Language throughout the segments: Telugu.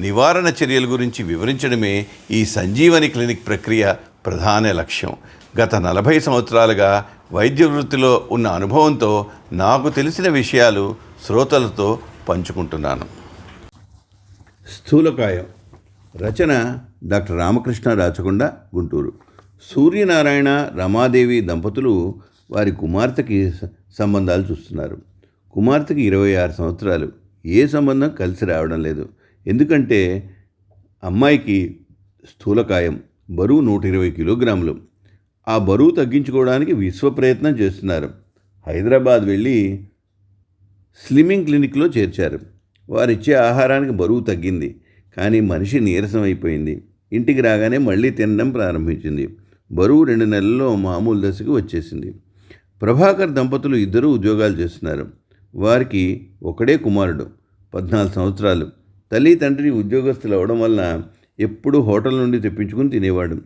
నివారణ చర్యల గురించి వివరించడమే ఈ సంజీవని క్లినిక్ ప్రక్రియ ప్రధాన లక్ష్యం. గత నలభై సంవత్సరాలుగా వైద్య వృత్తిలో ఉన్న అనుభవంతో నాకు తెలిసిన విషయాలు శ్రోతలతో పంచుకుంటున్నాను. స్థూలకాయం. రచన డాక్టర్ రామకృష్ణ రాచకొండ గుంటూరు. సూర్యనారాయణ రమాదేవి దంపతులు వారి కుమార్తెకి సంబంధాలు చూస్తున్నారు. కుమార్తెకి ఇరవై ఆరు సంవత్సరాలు. ఏ సంబంధం కలిసి రావడం లేదు. ఎందుకంటే అమ్మాయికి స్థూలకాయం బరువు నూట ఇరవై కిలోగ్రాములు. ఆ బరువు తగ్గించుకోవడానికి విశ్వ ప్రయత్నం చేస్తున్నారు. హైదరాబాద్ వెళ్ళి స్లిమ్మింగ్ క్లినిక్లో చేర్చారు. వారిచ్చే ఆహారానికి బరువు తగ్గింది. కానీ మనిషి నీరసం అయిపోయింది. ఇంటికి రాగానే మళ్ళీ తినడం ప్రారంభించింది. బరువు రెండు నెలల్లో మామూలు దశకు వచ్చేసింది. ప్రభాకర్ దంపతులు ఇద్దరూ ఉద్యోగాలు చేస్తున్నారు. వారికి ఒకడే కుమారుడు పద్నాలుగు సంవత్సరాలు. తల్లి తండ్రి ఉద్యోగస్తులు అవడం వలన ఎప్పుడూ హోటల్ నుండి తెప్పించుకుని తినేవాడు.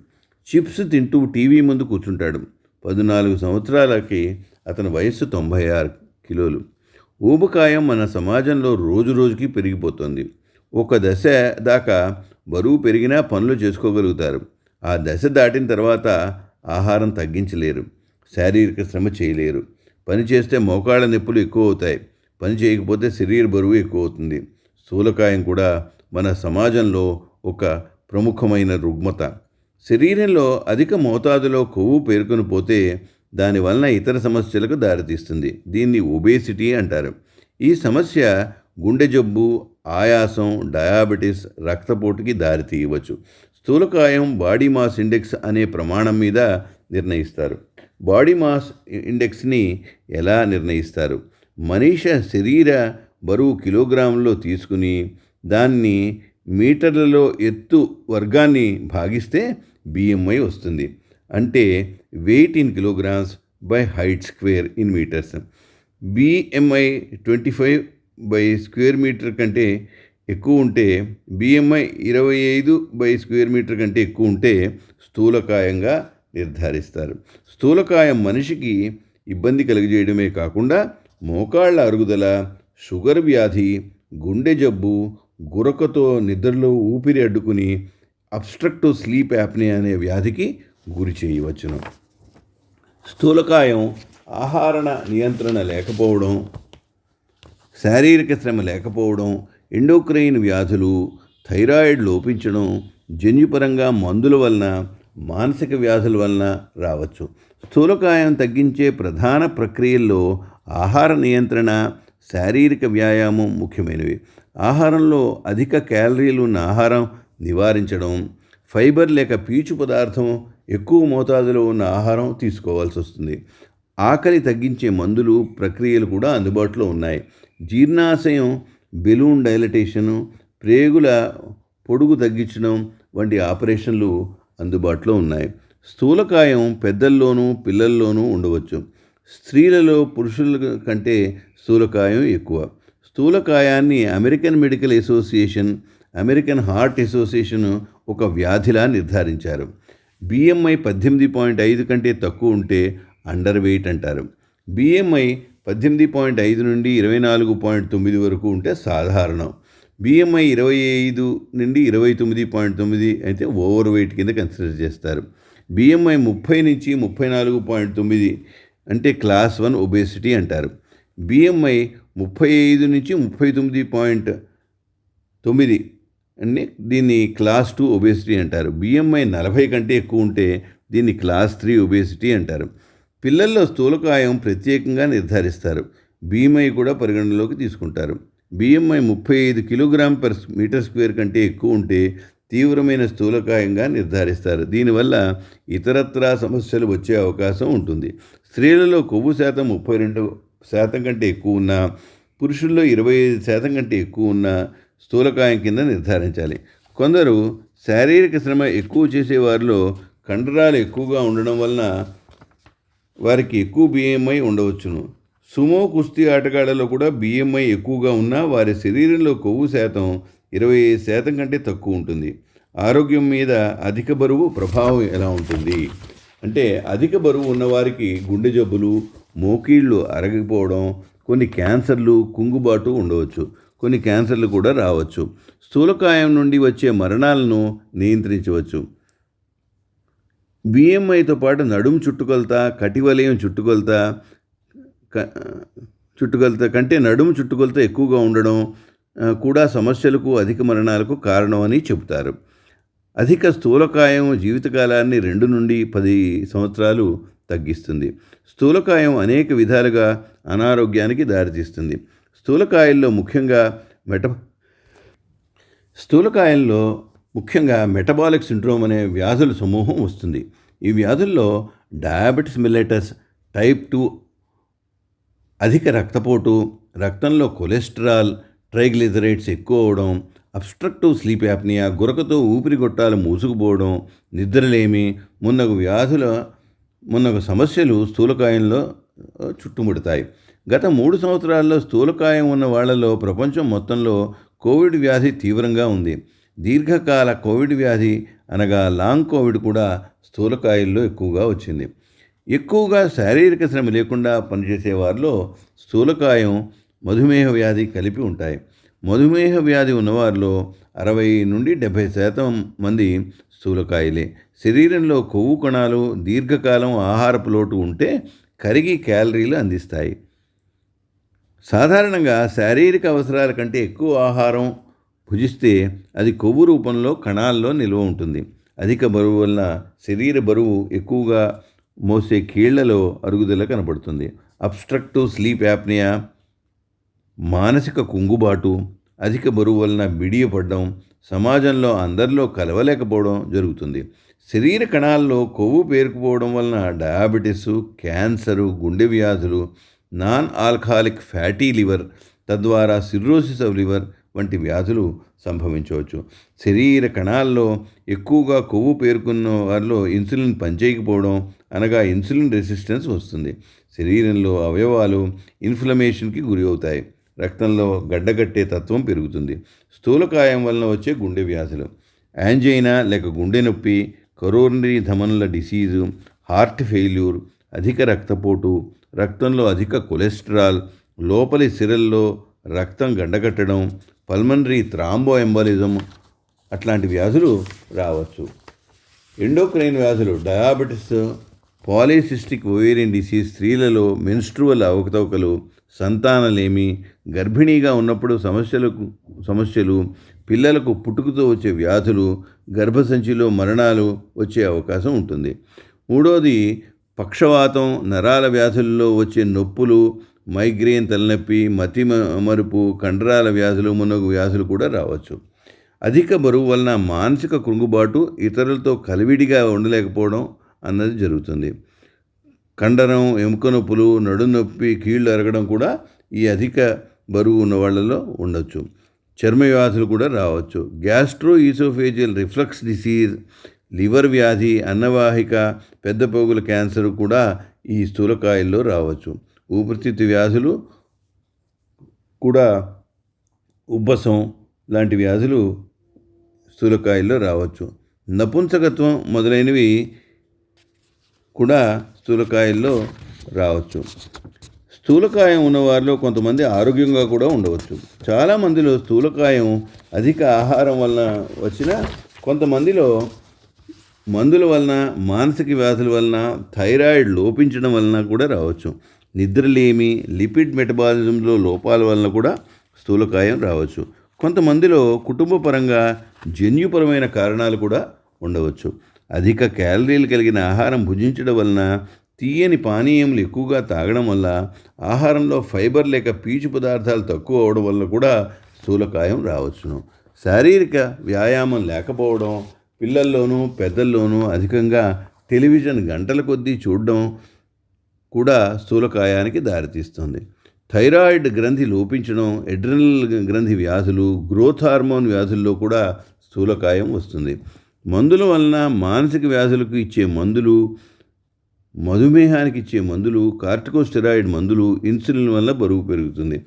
చిప్స్ తింటూ టీవీ ముందు కూర్చుంటాడు. పద్నాలుగు సంవత్సరాలకి అతని వయస్సు తొంభై ఆరు కిలోలు. ఊబకాయం మన సమాజంలో రోజు రోజుకి పెరిగిపోతుంది. ఒక దశ దాకా బరువు పెరిగినా పనులు చేసుకోగలుగుతారు. ఆ దశ దాటిన తర్వాత ఆహారం తగ్గించలేరు. శారీరక శ్రమ చేయలేరు. పని చేస్తే మోకాళ్ళ నొప్పులు ఎక్కువ అవుతాయి. పని చేయకపోతే శరీర బరువు ఎక్కువ అవుతుంది. స్థూలకాయం కూడా మన సమాజంలో ఒక ప్రముఖమైన రుగ్మత. శరీరంలో అధిక మోతాదులో కొవ్వు పేర్కొని పోతే దానివలన ఇతర సమస్యలకు దారితీస్తుంది. దీన్ని ఒబేసిటీ అంటారు. ఈ సమస్య గుండె జబ్బు ఆయాసం డయాబెటీస్ రక్తపోటుకి దారితీయవచ్చు. స్థూలకాయం బాడీ మాస్ ఇండెక్స్ అనే ప్రమాణం మీద నిర్ణయిస్తారు. బాడీ మాస్ ఇండెక్స్ని ఎలా నిర్ణయిస్తారు? మనిష శరీర బరువు కిలోగ్రాముల్లో తీసుకుని దాన్ని మీటర్లలో ఎత్తు వర్గాన్ని భాగిస్తే బిఎంఐ వస్తుంది. అంటే weight in kilograms by height square in metres BMI twenty five by square metre కంటే ఎక్కువ ఉంటే బిఎంఐ ఇరవై ఐదు బై స్క్వేర్ మీటర్ కంటే ఎక్కువ ఉంటే స్థూలకాయంగా నిర్ధారిస్తారు. స్థూలకాయం మనిషికి ఇబ్బంది కలిగజేయడమే కాకుండా మోకాళ్ళ అరుగుదల షుగర్ వ్యాధి గుండె జబ్బు గురకతో నిద్రలో ఊపిరి అడ్డుకుని అబ్స్ట్రక్టివ్ స్లీప్ యాప్ని అనే వ్యాధికి గురి చేయవచ్చును. స్థూలకాయం ఆహారణ నియంత్రణ లేకపోవడం శారీరక శ్రమ లేకపోవడం ఎండోక్రైన్ వ్యాధులు థైరాయిడ్ లోపించడం జన్యుపరంగా మందుల వలన మానసిక వ్యాధుల వలన రావచ్చు. స్థూలకాయం తగ్గించే ప్రధాన ప్రక్రియల్లో ఆహార నియంత్రణ శారీరక వ్యాయామం ముఖ్యమైనవి. ఆహారంలో అధిక క్యాలరీలు ఉన్న ఆహారం నివారించడం ఫైబర్ లేక పీచు పదార్థం ఎక్కువ మోతాదులో ఉన్న ఆహారం తీసుకోవాల్సి వస్తుంది. ఆకలి తగ్గించే మందులు ప్రక్రియలు కూడా అందుబాటులో ఉన్నాయి. జీర్ణాశయం బెలూన్ డైలటేషను ప్రేగుల పొడుగు తగ్గించడం వంటి ఆపరేషన్లు అందుబాటులో ఉన్నాయి. స్థూలకాయం పెద్దల్లోనూ పిల్లల్లోనూ ఉండవచ్చు. స్త్రీలలో పురుషుల కంటే స్థూలకాయం ఎక్కువ. స్థూలకాయాన్ని American medical association American heart association ఒక వ్యాధిలా నిర్ధారించారు. బిఎంఐ పద్దెనిమిది పాయింట్ ఐదు కంటే తక్కువ ఉంటే అండర్ వెయిట్ అంటారు. బిఎంఐ పద్దెనిమిది పాయింట్ ఐదు నుండి ఇరవై నాలుగు పాయింట్ తొమ్మిది వరకు ఉంటే సాధారణం. బిఎంఐ ఇరవై ఐదు నుండి ఇరవై తొమ్మిది పాయింట్ తొమ్మిది అయితే ఓవర్ వెయిట్ కింద కన్సిడర్ చేస్తారు. బిఎంఐ ముప్పై నుంచి ముప్పై నాలుగు పాయింట్ తొమ్మిది అంటే క్లాస్ వన్ ఒబేసిటీ అంటారు. బిఎంఐ ముప్పై ఐదు నుంచి ముప్పై తొమ్మిది పాయింట్ తొమ్మిది అన్ని దీన్ని క్లాస్ టూ ఒబేసిటీ అంటారు. బిఎంఐ నలభై కంటే ఎక్కువ ఉంటే దీన్ని క్లాస్ త్రీ ఒబేసిటీ అంటారు. పిల్లల్లో స్థూలకాయం ప్రత్యేకంగా నిర్ధారిస్తారు. బిఎంఐ కూడా పరిగణనలోకి తీసుకుంటారు. బిఎంఐ ముప్పై ఐదు కిలోగ్రామ్ పర్ మీటర్ స్క్వేర్ కంటే ఎక్కువ ఉంటే తీవ్రమైన స్థూలకాయంగా నిర్ధారిస్తారు. దీనివల్ల ఇతరత్రా సమస్యలు వచ్చే అవకాశం ఉంటుంది. స్త్రీలలో కొవ్వు శాతం ముప్పై రెండు శాతం కంటే ఎక్కువ ఉన్న పురుషుల్లో ఇరవై ఐదు శాతం కంటే ఎక్కువ ఉన్న స్థూలకాయం కింద నిర్ధారించాలి. కొందరు శారీరక శ్రమ ఎక్కువ చేసే వారిలో కండరాలు ఎక్కువగా ఉండడం వలన వారికి ఎక్కువ బిఎంఐ ఉండవచ్చును. సుమో కుస్తీ ఆటగాళ్ళలో కూడా బిఎంఐ ఎక్కువగా ఉన్నా వారి శరీరంలో కొవ్వు శాతం ఇరవై ఐదు శాతం కంటే తక్కువ ఉంటుంది. ఆరోగ్యం మీద అధిక బరువు ప్రభావం ఎలా ఉంటుంది? అంటే అధిక బరువు ఉన్నవారికి గుండె జబ్బులు మోకీళ్ళు అరగిపోవడం కొన్ని క్యాన్సర్లు కుంగుబాటు ఉండవచ్చు. కొన్ని క్యాన్సర్లు కూడా రావచ్చు. స్థూలకాయం నుండి వచ్చే మరణాలను నియంత్రించవచ్చు. బిఎంఐతో పాటు నడుము చుట్టుకొలత కటివలయం చుట్టుకొలత చుట్టుకొలత కంటే నడుము చుట్టుకొలత ఎక్కువగా ఉండడం కూడా సమస్యలకు అధిక మరణాలకు కారణమని చెబుతారు. అధిక స్థూలకాయం జీవితకాలాన్ని రెండు నుండి పది సంవత్సరాలు తగ్గిస్తుంది. స్థూలకాయం అనేక విధాలుగా అనారోగ్యానికి దారితీస్తుంది. స్థూలకాయల్లో ముఖ్యంగా మెట స్థూలకాయంలో ముఖ్యంగా మెటబాలిక్ సిండ్రోమ్ అనే వ్యాధుల సమూహం వస్తుంది. ఈ వ్యాధుల్లో డయాబెటిస్ మిల్లెటస్ టైప్ టూ అధిక రక్తపోటు రక్తంలో కొలెస్ట్రాల్ ట్రైగ్లిజరైడ్స్ ఎక్కువ అవడం అబ్స్ట్రక్టివ్ స్లీప్ యాప్నియా గురకతో ఊపిరిగొట్టాలు మూసుకుపోవడం నిద్రలేమి మున్నగు వ్యాధుల మున్నగు సమస్యలు స్థూలకాయంలో చుట్టుముడతాయి. గత మూడు సంవత్సరాల్లో స్థూలకాయం ఉన్న వాళ్ళలో ప్రపంచం మొత్తంలో కోవిడ్ వ్యాధి తీవ్రంగా ఉంది. దీర్ఘకాల కోవిడ్ వ్యాధి అనగా లాంగ్ కోవిడ్ కూడా స్థూలకాయల్లో ఎక్కువగా వచ్చింది. ఎక్కువగా శారీరక శ్రమ లేకుండా పనిచేసే వారిలో స్థూలకాయం మధుమేహ వ్యాధి కలిపి ఉంటాయి. మధుమేహ వ్యాధి ఉన్నవారిలో అరవై నుండి డెబ్భై శాతం మంది స్థూలకాయలే. శరీరంలో కొవ్వు కణాలు దీర్ఘకాలం ఆహారపు లోటు ఉంటే కరిగి క్యాలరీలు అందిస్తాయి. సాధారణంగా శారీరక అవసరాల కంటే ఎక్కువ ఆహారం భుజిస్తే అది కొవ్వు రూపంలో కణాల్లో నిల్వ ఉంటుంది. అధిక బరువు వలన శరీర బరువు ఎక్కువగా మోసే కీళ్ళలో అరుగుదల కనబడుతుంది. అబ్స్ట్రక్టివ్ స్లీప్ యాప్నియా మానసిక కుంగుబాటు అధిక బరువు వలన బిడియపడడం సమాజంలో అందరిలో కలవలేకపోవడం జరుగుతుంది. శరీర కణాల్లో కొవ్వు పేరుకుపోవడం వలన డయాబెటిస్ క్యాన్సరు గుండె వ్యాధులు నాన్ ఆల్కహాలిక్ ఫ్యాటీ లివర్ తద్వారా సిర్రోసిస్ ఆఫ్ లివర్ వంటి వ్యాధులు సంభవించవచ్చు. శరీర కణాల్లో ఎక్కువగా కొవ్వు పేర్కొన్న వారిలో ఇన్సులిన్ పనిచేయకపోవడం అనగా ఇన్సులిన్ రెసిస్టెన్స్ వస్తుంది. శరీరంలో అవయవాలు ఇన్ఫ్లమేషన్కి గురి అవుతాయి రక్తంలో గడ్డగట్టే తత్వం పెరుగుతుంది. స్థూలకాయం వలన వచ్చే గుండె వ్యాధులు. యాంజైనా లేక గుండె నొప్పి కరోనరీ ధమనుల డిసీజు హార్ట్ ఫెయిల్యూర్ అధిక రక్తపోటు రక్తంలో అధిక కొలెస్ట్రాల్ లోపలి సిరల్లో రక్తం గండగట్టడం పల్మనరీ థ్రాంబో ఎంబలిజం అట్లాంటి వ్యాధులు రావచ్చు. ఎండోక్రైన్ వ్యాధులు డయాబెటిస్ పాలిసిస్టిక్ ఓవేరియన్ డిసీజ్ స్త్రీలలో మెన్స్ట్రువల్ అవకతవకలు సంతానలేమి గర్భిణీగా ఉన్నప్పుడు సమస్యలకు సమస్యలు పిల్లలకు పుట్టుకతో వచ్చే వ్యాధులు గర్భసంచిలో మరణాలు వచ్చే అవకాశం ఉంటుంది. మూడోది పక్షవాతం నరాల వ్యాధుల్లో వచ్చే నొప్పులు మైగ్రేన్ తలనొప్పి మతి మ- మరుపు కండరాల వ్యాధులు మునగు వ్యాధులు కూడా రావచ్చు. అధిక బరువు వలన మానసిక కృంగుబాటు ఇతరులతో కలివిడిగా ఉండలేకపోవడం అన్నది జరుగుతుంది. కండరం ఎముక నొప్పులు నడునొప్పి కీళ్ళు అరగడం కూడా ఈ అధిక బరువు ఉన్న వాళ్ళలో ఉండొచ్చు. చర్మ వ్యాధులు కూడా రావచ్చు. Gastro oesophageal reflux disease liver వ్యాధి అన్నవాహిక పెద్ద పోగుల క్యాన్సర్ కూడా ఈ స్థూలకాయల్లో రావచ్చు. ఊపిరితిత్తు వ్యాధులు కూడా ఉబ్బసం లాంటి వ్యాధులు స్థూలకాయల్లో రావచ్చు. నపుంసకత్వం మొదలైనవి కూడా స్థూలకాయల్లో రావచ్చు. స్థూలకాయం ఉన్నవారిలో కొంతమంది ఆరోగ్యంగా కూడా ఉండవచ్చు. చాలామందిలో స్థూలకాయం అధిక ఆహారం వలన వచ్చిన కొంతమందిలో మందుల వలన మానసిక వ్యాధుల వలన థైరాయిడ్ లోపించడం వలన కూడా రావచ్చు. నిద్రలేమి లిపిడ్ మెటబాలిజంలో లోపాల వలన కూడా స్థూలకాయం రావచ్చు. కొంతమందిలో కుటుంబపరంగా జన్యుపరమైన కారణాలు కూడా ఉండవచ్చు. అధిక క్యాలరీలు కలిగిన ఆహారం భుజించడం వలన తీయని పానీయములు ఎక్కువగా తాగడం వల్ల ఆహారంలో ఫైబర్ లేక పీచు పదార్థాలు తక్కువ అవడం వల్ల కూడా స్థూలకాయం రావచ్చును. శారీరక వ్యాయామం లేకపోవడం పిల్లల్లోనూ పెద్దల్లోనూ అధికంగా టెలివిజన్ గంటల కొద్దీ చూడడం కూడా స్థూలకాయానికి దారితీస్తుంది. థైరాయిడ్ గ్రంథి లోపించడం ఎడ్రినల్ గ్రంథి వ్యాధులు గ్రోత్ హార్మోన్ వ్యాధుల్లో కూడా స్థూలకాయం వస్తుంది. మందుల వలన మానసిక వ్యాధులకు ఇచ్చే మందులు మధుమేహానికి ఇచ్చే మందులు కార్టికోస్టెరాయిడ్ మందులు ఇన్సులిన్ వల్ల బరువు పెరుగుతుంది.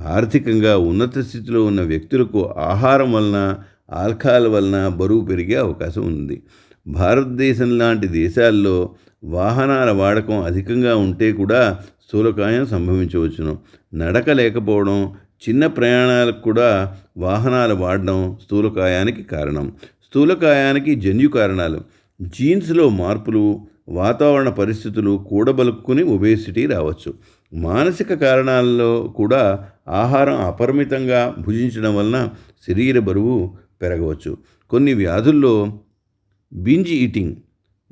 ఆర్థికంగా ఉన్నత స్థితిలో ఉన్న వ్యక్తులకు ఆహారం వలన ఆల్కహాల్ వలన బరువు పెరిగే అవకాశం ఉంది. భారతదేశం లాంటి దేశాల్లో వాహనాల వాడకం అధికంగా ఉంటే కూడా స్థూలకాయం సంభవించవచ్చును. నడక లేకపోవడం చిన్న ప్రయాణాలకు కూడా వాహనాలు వాడడం స్థూలకాయానికి కారణం. స్థూలకాయానికి జన్యు కారణాలు. జీన్స్లో మార్పులు వాతావరణ పరిస్థితులు కూడబలుక్కుని ఒబేసిటీ రావచ్చు. మానసిక కారణాల్లో కూడా ఆహారం అపరిమితంగా భుజించడం వలన శరీర బరువు పెరగవచ్చు. కొన్ని వ్యాధుల్లో బింజ్ ఈటింగ్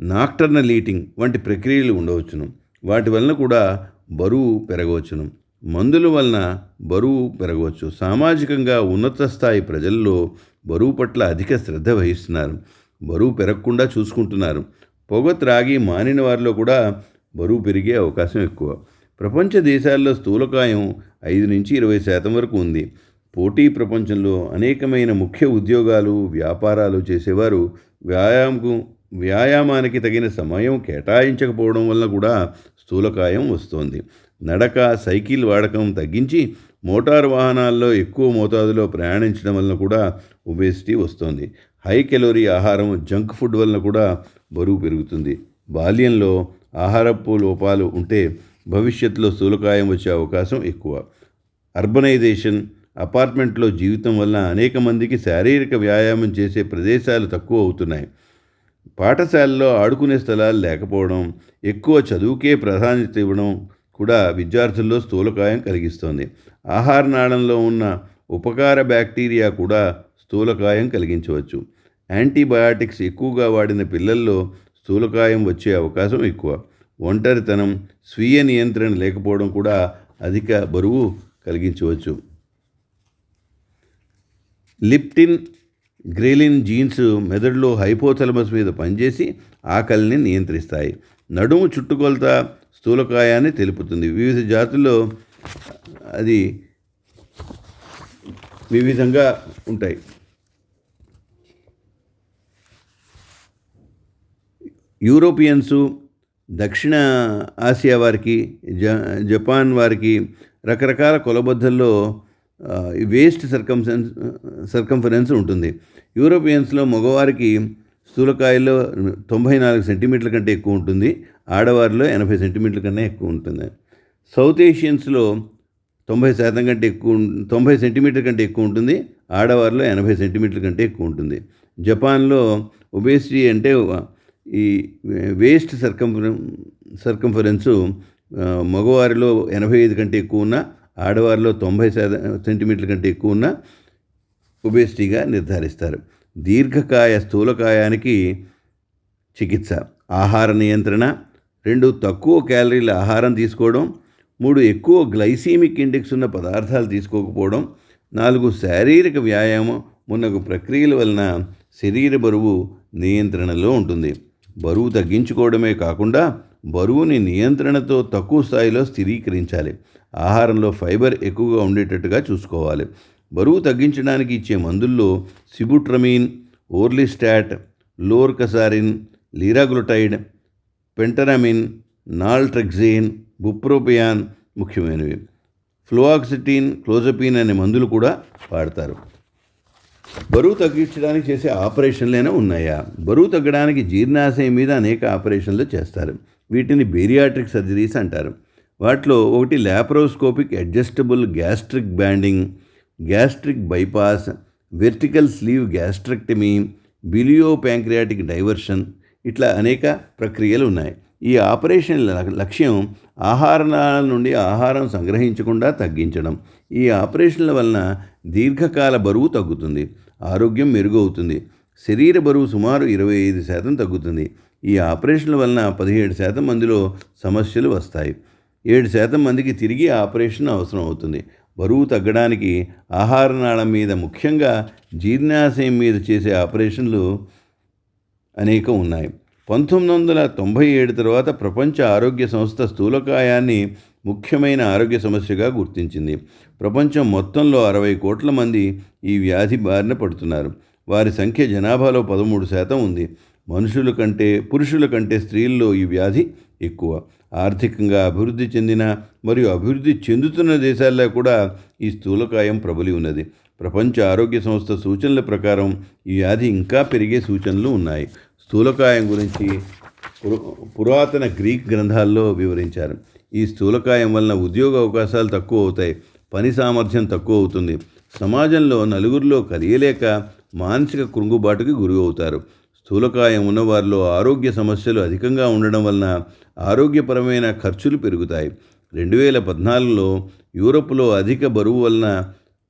నాక్టర్నల్ ఈటింగ్ వంటి ప్రక్రియలు ఉండవచ్చును. వాటి వలన కూడా బరువు పెరగవచ్చును. మందుల వలన బరువు పెరగవచ్చు. సామాజికంగా ఉన్నత స్థాయి ప్రజల్లో బరువు పట్ల అధిక శ్రద్ధ వహిస్తున్నారు. బరువు పెరగకుండా చూసుకుంటున్నారు. పొగ త్రాగి మానిన వారిలో కూడా బరువు పెరిగే అవకాశం ఎక్కువ. ప్రపంచ దేశాల్లో స్థూలకాయం ఐదు నుంచి ఇరవై శాతం వరకు ఉంది. పోటీ ప్రపంచంలో అనేకమైన ముఖ్య ఉద్యోగాలు వ్యాపారాలు చేసేవారు వ్యాయామకు వ్యాయామానికి తగిన సమయం కేటాయించకపోవడం వల్ల కూడా స్థూలకాయం వస్తోంది. నడక సైకిల్ వాడకం తగ్గించి మోటారు వాహనాల్లో ఎక్కువ మోతాదులో ప్రయాణించడం వలన కూడా ఒబేసిటీ వస్తుంది. హై కెలోరీ ఆహారం జంక్ ఫుడ్ వలన కూడా బరువు పెరుగుతుంది. బాల్యంలో ఆహారపు లోపాలు ఉంటే భవిష్యత్తులో స్థూలకాయం వచ్చే అవకాశం ఎక్కువ. అర్బనైజేషన్ అపార్ట్మెంట్లో జీవితం వల్ల అనేక మందికి శారీరక వ్యాయామం చేసే ప్రదేశాలు తక్కువ అవుతున్నాయి. పాఠశాలలో ఆడుకునే స్థలాలు లేకపోవడం ఎక్కువ చదువుకే ప్రాధాన్యత ఇవ్వడం కూడా విద్యార్థుల్లో స్థూలకాయం కలిగిస్తోంది. ఆహార నాళంలో ఉన్న ఉపకార బ్యాక్టీరియా కూడా స్థూలకాయం కలిగించవచ్చు. యాంటీబయాటిక్స్ ఎక్కువగా వాడిన పిల్లల్లో స్థూలకాయం వచ్చే అవకాశం ఎక్కువ. ఒంటరితనం స్వీయ నియంత్రణ లేకపోవడం కూడా అధిక బరువు కలిగించవచ్చు. లిప్టిన్ గ్రేలిన్ జీన్స్ మెదడులో హైపోథలమస్ మీద పనిచేసి ఆకలిని నియంత్రిస్తాయి. నడుము చుట్టుకొలత స్థూలకాయాన్ని తెలుపుతుంది. వివిధ జాతుల్లో అది వివిధంగా ఉంటాయి. యూరోపియన్సు దక్షిణ ఆసియా వారికి జ జపాన్ వారికి రకరకాల కొలబద్దల్లో వేస్ట్ సర్కంసెన్స్ సర్కంఫరెన్స్ ఉంటుంది. యూరోపియన్స్లో మగవారికి స్థూలకాయల్లో తొంభై నాలుగు సెంటీమీటర్ల కంటే ఎక్కువ ఉంటుంది. ఆడవారిలో ఎనభై సెంటీమీటర్ల కన్నా ఎక్కువ ఉంటుంది. సౌత్ ఏషియన్స్లో తొంభై శాతం కంటే ఎక్కువ తొంభై సెంటీమీటర్ కంటే ఎక్కువ ఉంటుంది. ఆడవారిలో ఎనభై సెంటీమీటర్ల కంటే ఎక్కువ ఉంటుంది. జపాన్లో ఒబేసిటీ అంటే ఈ వేస్ట్ సర్కంఫరెన్స్ సర్కంఫరెన్సు మగవారిలో ఎనభై ఐదు కంటే ఎక్కువ ఉన్న ఆడవారిలో తొంభై శాతం సెంటీమీటర్ల కంటే ఎక్కువ ఉన్న ఒబేసిటీగా నిర్ధారిస్తారు. దీర్ఘకాయ స్థూలకాయానికి చికిత్స ఆహార నియంత్రణ రెండు తక్కువ క్యాలరీల ఆహారం తీసుకోవడం మూడు ఎక్కువ గ్లైసీమిక్ ఇండెక్స్ ఉన్న పదార్థాలు తీసుకోకపోవడం నాలుగు శారీరక వ్యాయామం మున్నగు ప్రక్రియల వలన శరీర బరువు నియంత్రణలో ఉంటుంది. బరువు తగ్గించుకోవడమే కాకుండా బరువుని నియంత్రణతో తక్కువ స్థాయిలో స్థిరీకరించాలి. ఆహారంలో ఫైబర్ ఎక్కువగా ఉండేటట్టుగా చూసుకోవాలి. బరువు తగ్గించడానికి ఇచ్చే మందుల్లో సిబుట్రమీన్ ఓర్లిస్టాట్ లోర్కసారిన్ లీరాగ్లుటైడ్ పెంటరామిన్ నాల్ట్రెక్జేన్ బుప్రోపియాన్ ముఖ్యమైనవి. ఫ్లోఆక్సిటీన్ క్లోజపీన్ అనే మందులు కూడా వాడతారు. బరువు తగ్గించడానికి చేసే ఆపరేషన్లైనా ఉన్నాయా? బరువు తగ్గడానికి జీర్ణాశయం మీద అనేక ఆపరేషన్లు చేస్తారు. వీటిని బేరియాట్రిక్ సర్జరీస్ అంటారు. వాటిలో ఒకటి laparoscopic adjustable gastric banding gastric bypass vertical sleeve gastrectomy biliopancreatic diversion ఇట్లా అనేక ప్రక్రియలు ఉన్నాయి. ఈ ఆపరేషన్ లక్ష్యం ఆహారాల నుండి ఆహారం సంగ్రహించకుండా తగ్గించడం. ఈ ఆపరేషన్ల వలన దీర్ఘకాల బరువు తగ్గుతుంది. ఆరోగ్యం మెరుగవుతుంది. శరీర బరువు సుమారు ఇరవై ఐదు శాతం తగ్గుతుంది. ఈ ఆపరేషన్ల వలన పదిహేడు శాతం మందిలో సమస్యలు వస్తాయి. ఏడు శాతం మందికి తిరిగి ఆపరేషన్ అవసరం అవుతుంది బరువు తగ్గడానికి ఆహార నాళం మీద ముఖ్యంగా జీర్ణాశయం మీద చేసే ఆపరేషన్లు అనేకం ఉన్నాయి. పంతొమ్మిది వందల తొంభై ఏడు తర్వాత ప్రపంచ ఆరోగ్య సంస్థ స్థూలకాయాన్ని ముఖ్యమైన ఆరోగ్య సమస్యగా గుర్తించింది. ప్రపంచం మొత్తంలో అరవై కోట్ల మంది ఈ వ్యాధి బారిన పడుతున్నారు. వారి సంఖ్య జనాభాలో పదమూడు శాతం ఉంది. మనుషుల కంటే పురుషుల కంటే స్త్రీల్లో ఈ వ్యాధి ఎక్కువ. ఆర్థికంగా అభివృద్ధి చెందిన మరియు అభివృద్ధి చెందుతున్న దేశాల్లో కూడా ఈ స్థూలకాయం ప్రబలి ఉన్నది. ప్రపంచ ఆరోగ్య సంస్థ సూచనల ప్రకారం ఈ వ్యాధి ఇంకా పెరిగే సూచనలు ఉన్నాయి. స్థూలకాయం గురించి పురాతన గ్రీక్ గ్రంథాల్లో వివరించారు. ఈ స్థూలకాయం వలన ఉద్యోగ అవకాశాలు తక్కువ అవుతాయి పని సామర్థ్యం తక్కువ అవుతుంది. సమాజంలో నలుగురిలో కలియలేక మానసిక కృంగుబాటుకి గురి అవుతారు. స్థూలకాయం ఉన్నవారిలో ఆరోగ్య సమస్యలు అధికంగా ఉండడం వలన ఆరోగ్యపరమైన ఖర్చులు పెరుగుతాయి. రెండు వేల పద్నాలుగులో యూరప్లో అధిక బరువు వలన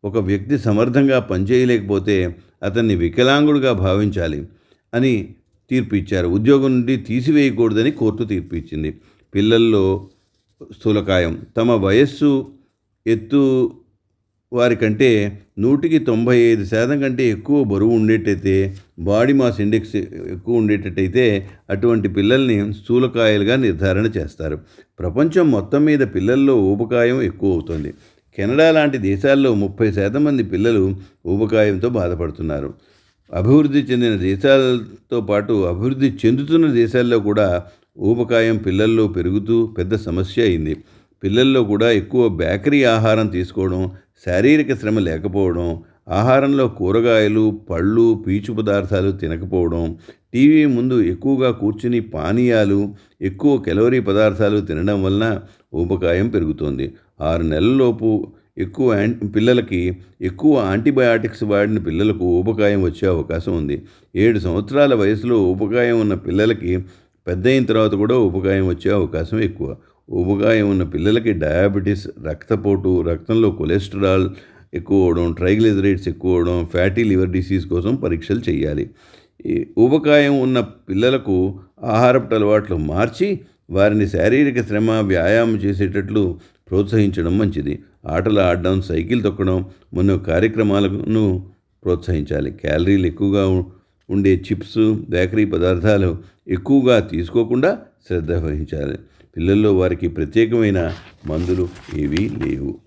ఒక వ్యక్తి సమర్థంగా పనిచేయలేకపోతే అతన్ని వికలాంగుడిగా భావించాలి అని తీర్పు ఇచ్చారు. ఉద్యోగం నుండి తీసివేయకూడదని కోర్టు తీర్పు ఇచ్చింది. పిల్లల్లో స్థూలకాయం. తమ వయస్సు ఎత్తు వారి కంటే నూటికి తొంభై ఐదు శాతం కంటే ఎక్కువ బరువు ఉండేటైతే బాడీ మాస్ ఇండెక్స్ ఎక్కువ ఉండేటట్టయితే అటువంటి పిల్లల్ని స్థూలకాయలుగా నిర్ధారణ చేస్తారు. ప్రపంచం మొత్తం మీద పిల్లల్లో ఊబకాయం ఎక్కువ అవుతుంది. కెనడా లాంటి దేశాల్లో ముప్పై శాతం మంది పిల్లలు ఊబకాయంతో బాధపడుతున్నారు. అభివృద్ధి చెందిన దేశాలతో పాటు అభివృద్ధి చెందుతున్న దేశాల్లో కూడా ఊబకాయం పిల్లల్లో పెరుగుతూ పెద్ద సమస్య అయింది. పిల్లల్లో కూడా ఎక్కువ బేకరీ ఆహారం తీసుకోవడం శారీరక శ్రమ లేకపోవడం ఆహారంలో కూరగాయలు పళ్ళు పీచు పదార్థాలు తినకపోవడం టీవీ ముందు ఎక్కువగా కూర్చుని పానీయాలు ఎక్కువ కెలోరీ పదార్థాలు తినడం వలన ఊబకాయం పెరుగుతోంది. ఆరు నెలలలోపు ఎక్కువ యాన్- పిల్లలకి ఎక్కువ యాంటీబయాటిక్స్ వాడిన పిల్లలకు ఊబకాయం వచ్చే అవకాశం ఉంది. ఏడు సంవత్సరాల వయసులో ఊబకాయం ఉన్న పిల్లలకి పెద్ద అయిన తర్వాత కూడా ఊబకాయం వచ్చే అవకాశం ఎక్కువ. ఊబకాయం ఉన్న పిల్లలకి డయాబెటీస్ రక్తపోటు రక్తంలో కొలెస్ట్రాల్ ఎక్కువ అవడం ట్రైగ్లిజరైడ్స్ ఎక్కువ అవడం ఫ్యాటీ లివర్ డిసీజ్ కోసం పరీక్షలు చేయాలి ఈ ఊబకాయం ఉన్న పిల్లలకు ఆహారపు అలవాట్లు మార్చి వారిని శారీరక శ్రమ వ్యాయామం చేసేటట్లు ప్రోత్సహించడం మంచిది. ఆటలు ఆడడం సైకిల్ తొక్కడం మొన్న కార్యక్రమాలను ప్రోత్సహించాలి. క్యాలరీలు ఎక్కువగా ఉండే చిప్స్ బేకరీ పదార్థాలు ఎక్కువగా తీసుకోకుండా శ్రద్ధ వహించాలి. పిల్లల్లో వారికి ప్రత్యేకమైన మందులు ఏవీ లేవు.